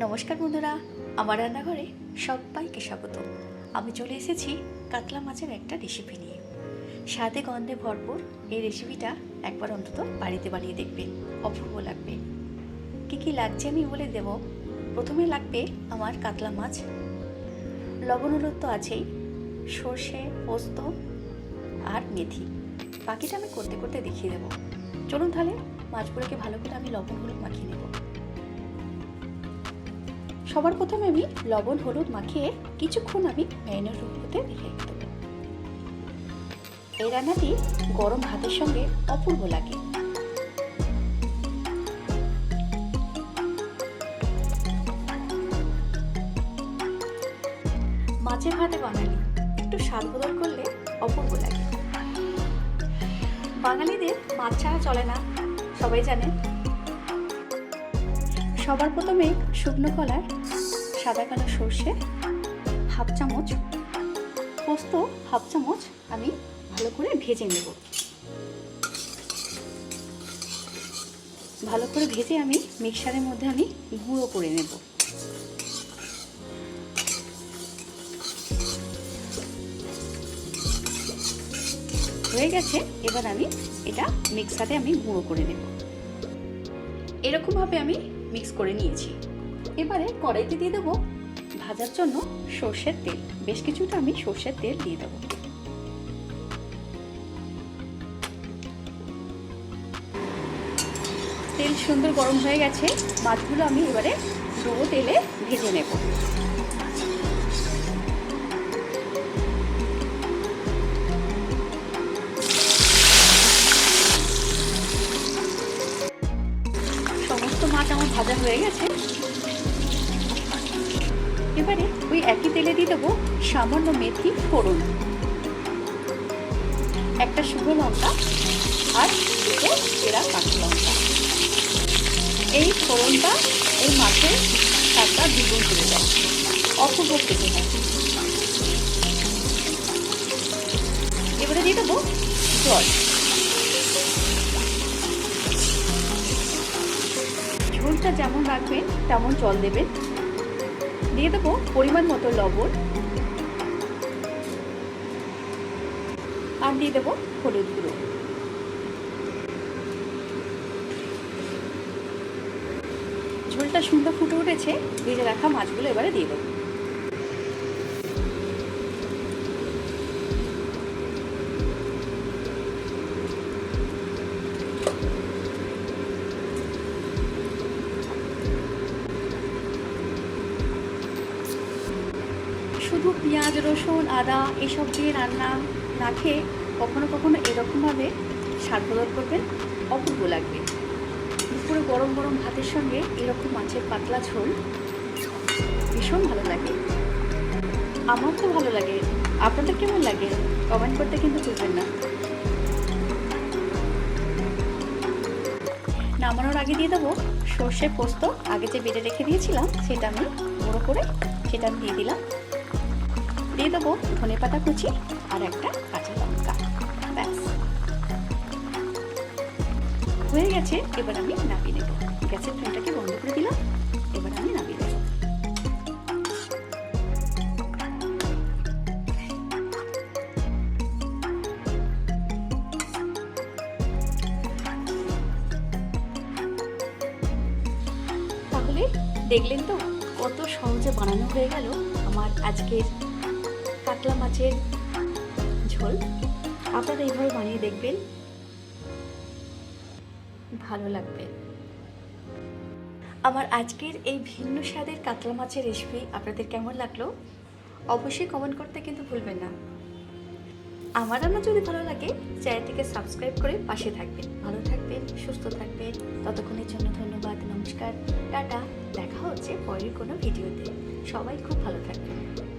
নমস্কার বন্ধুরা, আমার রান্নাঘরে সবাইকে স্বাগত। আমি চলে এসেছি কাতলা মাছের একটা রেসিপি নিয়ে। স্বাদে গন্ধে ভরপুর এই রেসিপিটা একবার অন্তত বাড়িতে বানিয়ে দেখবেন, অপূর্ব লাগবে। কী কী লাগছে আমি বলে দেব। প্রথমে লাগবে আমার কাতলা মাছ। লবণ হলুদ তো আছেই, সর্ষে, পোস্ত আর মেথি। বাকিটা আমি করতে করতে দেখিয়ে দেবো। চলুন তাহলে মাছগুলোকে ভালো করে আমি লবণ হলুদ মাখিয়ে নেব। সবার প্রথমে আমি লবণ, হলুদ মাখিয়ে কিছুক্ষণ আমি ম্যারিনেট হতে রেখে দেবো এই রান্নাটি গরম ভাতের সঙ্গে অপূর্ব লাগে। মাছের ভাতে বাঙালি, একটু স্বাদ বদল করলে অপূর্ব লাগে। বাঙালিদের মাছ ছাড়া চলে না, সবাই জানেন সবার প্রথমে শুকনো কলার, সাদা কালো সর্ষে, হাফ চামচ পোস্ত, হাফ চামচ আমি ভালো করে ভেজে নেব। ভালো করে ভেজে আমি মিক্সারের মধ্যে আমি গুঁড়ো করে নেব। হয়ে গেছে, এবার আমি এটা মিক্সারে আমি গুঁড়ো করে নেব। এরকমভাবে আমি মিক্স করে নিয়েছি। এবারে কড়াইতে দিয়ে দেবো ভাজার জন্য সর্ষের তেল। বেশ কিছুটা আমি সর্ষের তেল দিয়ে দেবো। তেল সুন্দর গরম হয়ে গেছে। মাছগুলো আমি এবারে ডুবো তেলে ভেজে নেব। ভাজা হয়ে গেছে। এবারে ওই একই তেলে দিয়ে দেবো সামান্য মেথি, ফোড়ন। একটা শুকনো লঙ্কা আর দুটো এরা কাঁচা লঙ্কা। এই ফোড়নটা এই মাছের স্বাদটা দ্বিগুণ করে দেয়। অপূর্ব খেতে হয়। এবারে দিয়ে দেবো জল। ঝোলটা যেমন রাখবেন তেমন জল দেবেন দিয়ে দেবো পরিমাণ মতো লবণ। আর দিয়ে দেবো হলুদ গুঁড়ো। ঝোলটা সুন্দর ফুটে উঠেছে, ভেজে রাখা মাছগুলো এবারে দিয়ে দেবো। শুধু পেঁয়াজ, রসুন, আদা এসব দিয়ে রান্না না খেয়ে কখনো কখনো এরকমভাবে স্বাদ বদল করবেন, অপূর্ব লাগবে। দুপুরে গরম গরম ভাতের সঙ্গে এরকম মাছের পাতলা ঝোল ভীষণ ভালো লাগে। আমার তো ভালো লাগে। আপনাদের কেমন লাগে? কমেন্ট করতে কিন্তু ভুলবেন না। নামানোর আগে দিয়ে দেবো সর্ষে পোস্ত। আগে যে বেটে রেখে দিয়েছিলাম, সেটা আমি গুঁড়ো করে, সেটা আমি দিয়ে দিলাম। দিয়ে দেবো ধনে পাতা কুচি আর একটা কাঁচা লঙ্কা। ব্যাস। হয়ে গেছে, এবার আমি নামিয়ে নেব। গ্যাসের ফ্লেমটাকে বন্ধ করে দিলাম, এবার আমি নামিয়ে নেব। তাহলে দেখলেন তো কত সহজে বানানো হয়ে গেল আমার আজকের কাতলা মাছের ঝোল। আপনারা এইভাবে বানিয়ে দেখবেন। ভালো লাগবে। আমার আজকের এই ভিন্ন স্বাদের কাতলা মাছের রেসিপি আপনাদের কেমন লাগল? অবশ্যই কমেন্ট করতে কিন্তু ভুলবেন না। আমার রান্না যদি ভালো লাগে, চ্যানেলটিকে সাবস্ক্রাইব করে পাশে থাকবেন। ভালো থাকবেন, সুস্থ থাকবেন। ততক্ষণের জন্য ধন্যবাদ, নমস্কার, টাটা। দেখা হচ্ছে পরের কোনো ভিডিওতে। সবাই খুব ভালো থাকবেন।